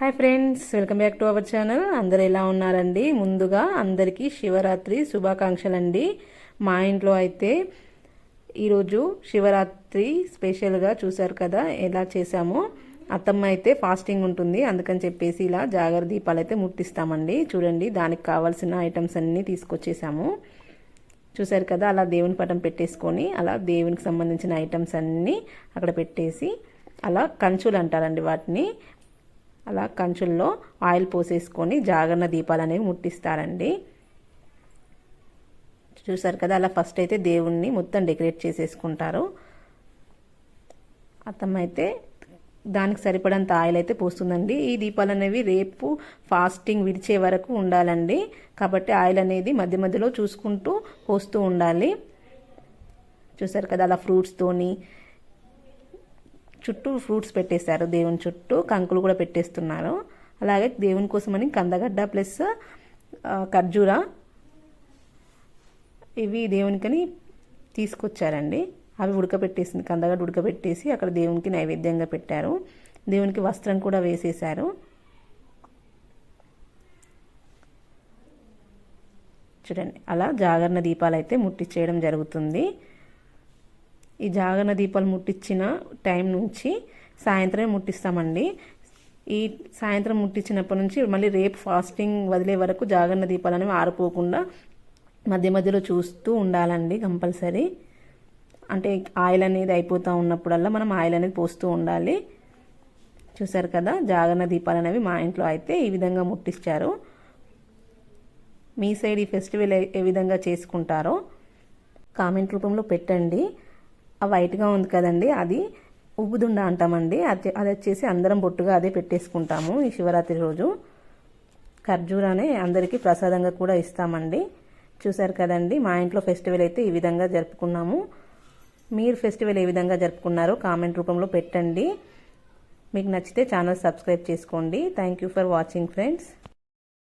Hi friends welcome back to our channel. అందరు ఎలా ఉన్నారండి? ముందుగా అందరికీ శివరాత్రి శుభాకాంక్షలు అండి మా ఇంట్లో అయితే ఈరోజు శివరాత్రి స్పెషల్గా చూశారు కదా ఎలా చేశామో. అత్తమ్మ అయితే ఫాస్టింగ్ ఉంటుంది అందుకని చెప్పేసి ఇలా జాగర దీపాలు అయితే ముట్టిస్తామండి. చూడండి దానికి కావాల్సిన ఐటమ్స్ అన్నీ తీసుకొచ్చేసాము. చూశారు కదా అలా దేవుని పటం పెట్టేసుకొని అలా దేవునికి సంబంధించిన ఐటమ్స్ అన్నీ అక్కడ పెట్టేసి అలా కంచులు అంటారండి వాటిని. అలా కంచుల్లో ఆయిల్ పోసేసుకొని జాగరణ దీపాలు అనేవి ముట్టిస్తారండి. చూసారు కదా అలా ఫస్ట్ అయితే దేవుణ్ణి మొత్తం డెకరేట్ చేసేసుకుంటారు. అత్తమ్మ అయితే దానికి సరిపడంత ఆయిల్ అయితే పోస్తుందండి. ఈ దీపాలు అనేవి రేపు ఫాస్టింగ్ విడిచే వరకు ఉండాలండి. కాబట్టి ఆయిల్ అనేది మధ్య మధ్యలో చూసుకుంటూ పోస్తూ ఉండాలి. చూసారు కదా అలా ఫ్రూట్స్తోని చుట్టూ ఫ్రూట్స్ పెట్టేశారు. దేవుని చుట్టూ కంకులు కూడా పెట్టేస్తున్నారు. అలాగే దేవుని కోసమని కందగడ్డ ప్లస్ ఖర్జూర ఇవి దేవునికని తీసుకొచ్చారండి. అవి ఉడకబెట్టేసింది. కందగడ్డ ఉడకబెట్టేసి అక్కడ దేవునికి నైవేద్యంగా పెట్టారు. దేవునికి వస్త్రం కూడా వేసేశారు. చూడండి అలా జాగరణ దీపాలు అయితే ముట్టించేయడం జరుగుతుంది. ఈ జాగరణ దీపాలు ముట్టించిన టైం నుంచి సాయంత్రమే ముట్టిస్తామండి. ఈ సాయంత్రం ముట్టించినప్పటి నుంచి మళ్ళీ రేపు ఫాస్టింగ్ వదిలే వరకు జాగరణ దీపాలు అనేవి ఆరిపోకుండా మధ్య మధ్యలో చూస్తూ ఉండాలండి కంపల్సరీ. అంటే ఆయిల్ అనేది అయిపోతూ ఉన్నప్పుడల్లా మనం ఆయిల్ అనేది పోస్తూ ఉండాలి. చూసారు కదా జాగరణ దీపాలు అనేవి మా ఇంట్లో అయితే ఈ విధంగా ముట్టించారు. మీ సైడ్ ఈ ఫెస్టివల్ ఏ విధంగా చేసుకుంటారో కామెంట్ రూపంలో పెట్టండి. వైట్గా ఉంది కదండి అది ఉబ్బుదుండ అంటామండి. అది అది వచ్చేసి అందరం బొట్టుగా అదే పెట్టేసుకుంటాము ఈ శివరాత్రి రోజు. ఖర్జూరానే అందరికీ ప్రసాదంగా కూడా ఇస్తామండి. చూసారు కదండి మా ఇంట్లో ఫెస్టివల్ అయితే ఈ విధంగా జరుపుకున్నాము. మీరు ఫెస్టివల్ ఏ విధంగా జరుపుకున్నారో కామెంట్ రూపంలో పెట్టండి. మీకు నచ్చితే ఛానల్ సబ్స్క్రైబ్ చేసుకోండి. Thank you for watching friends